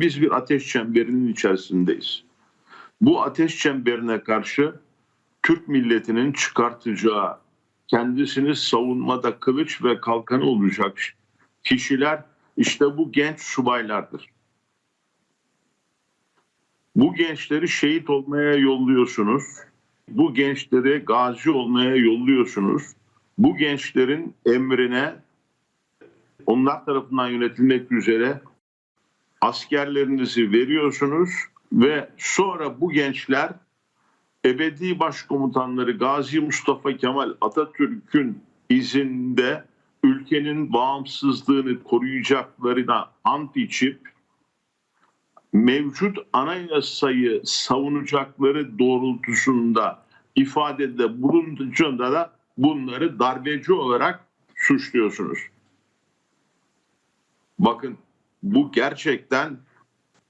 Biz bir ateş çemberinin içerisindeyiz. Bu ateş çemberine karşı Türk milletinin çıkartacağı kendisini savunmada kılıç ve kalkanı olacak kişiler işte bu genç subaylardır. Bu gençleri şehit olmaya yolluyorsunuz. Bu gençleri gazi olmaya yolluyorsunuz. Bu gençlerin emrine onlar tarafından yönetilmek üzere askerlerinizi veriyorsunuz ve sonra bu gençler ebedi başkomutanları Gazi Mustafa Kemal Atatürk'ün izinde ülkenin bağımsızlığını koruyacaklarına ant içip mevcut anayasayı savunacakları doğrultusunda ifadede bulunduğunda da bunları darbeci olarak suçluyorsunuz. Bakın bu gerçekten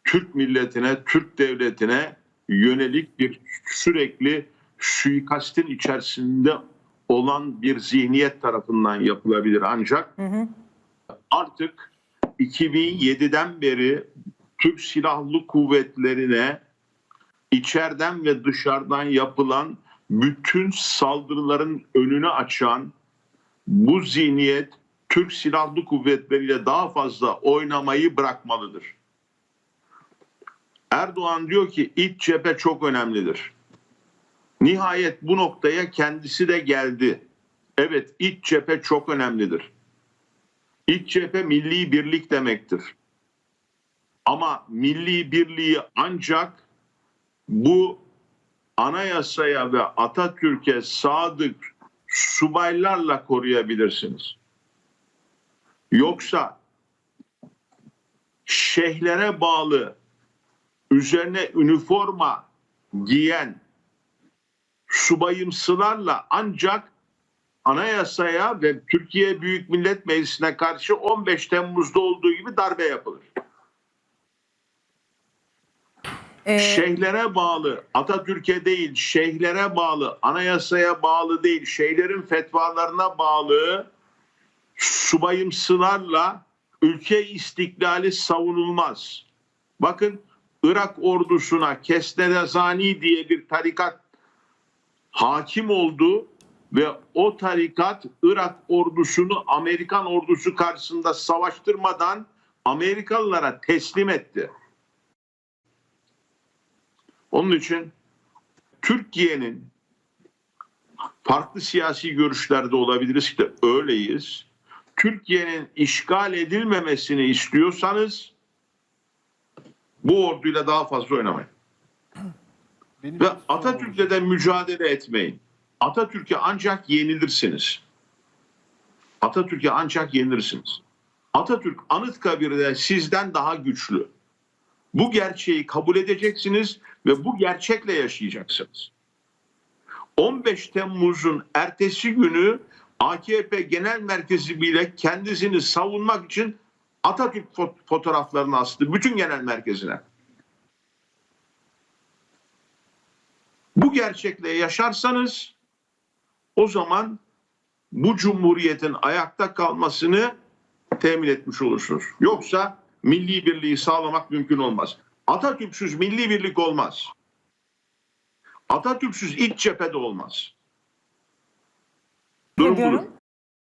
Türk milletine, Türk devletine yönelik bir sürekli suikastin içerisinde olan bir zihniyet tarafından yapılabilir. Ancak artık 2007'den beri Türk Silahlı Kuvvetlerine içeriden ve dışarıdan yapılan bütün saldırıların önünü açan bu zihniyet Türk Silahlı Kuvvetleriyle daha fazla oynamayı bırakmalıdır. Erdoğan diyor ki iç cephe çok önemlidir. Nihayet bu noktaya kendisi de geldi. Evet iç cephe çok önemlidir. İç cephe milli birlik demektir. Ama milli birliği ancak bu anayasaya ve Atatürk'e sadık subaylarla koruyabilirsiniz. Yoksa şeyhlere bağlı üzerine üniforma giyen subayımsılarla ancak anayasaya ve Türkiye Büyük Millet Meclisi'ne karşı 15 Temmuz'da olduğu gibi darbe yapılır. Ee, Şeyhlere bağlı, Atatürk'e değil, şeyhlere bağlı, anayasaya bağlı değil, şeylerin fetvalarına bağlı subayımsılarla ülke istiklali savunulmaz. Bakın Irak ordusuna Kesnerezani diye bir tarikat hakim oldu ve o tarikat Irak ordusunu Amerikan ordusu karşısında savaştırmadan Amerikalılara teslim etti. Onun için Türkiye'nin farklı siyasi görüşlerde olabiliriz ki de öyleyiz. Türkiye'nin işgal edilmemesini istiyorsanız bu orduyla daha fazla oynamayın. Benim Ve Atatürk'le de mücadele etmeyin. Atatürk'e ancak yenilirsiniz. Atatürk'e ancak yenilirsiniz. Atatürk Anıtkabir'de sizden daha güçlü. Bu gerçeği kabul edeceksiniz ve bu gerçekle yaşayacaksınız. 15 Temmuz'un ertesi günü AKP Genel Merkezi bile kendisini savunmak için Atatürk fo- fotoğraflarını astı bütün genel merkezine. Bu gerçekle yaşarsanız o zaman bu cumhuriyetin ayakta kalmasını temin etmiş olursunuz. Yoksa milli birliği sağlamak mümkün olmaz. Atatürk'süz milli birlik olmaz. Atatürk'süz iç cephede olmaz. Ne Durum budur. diyorum?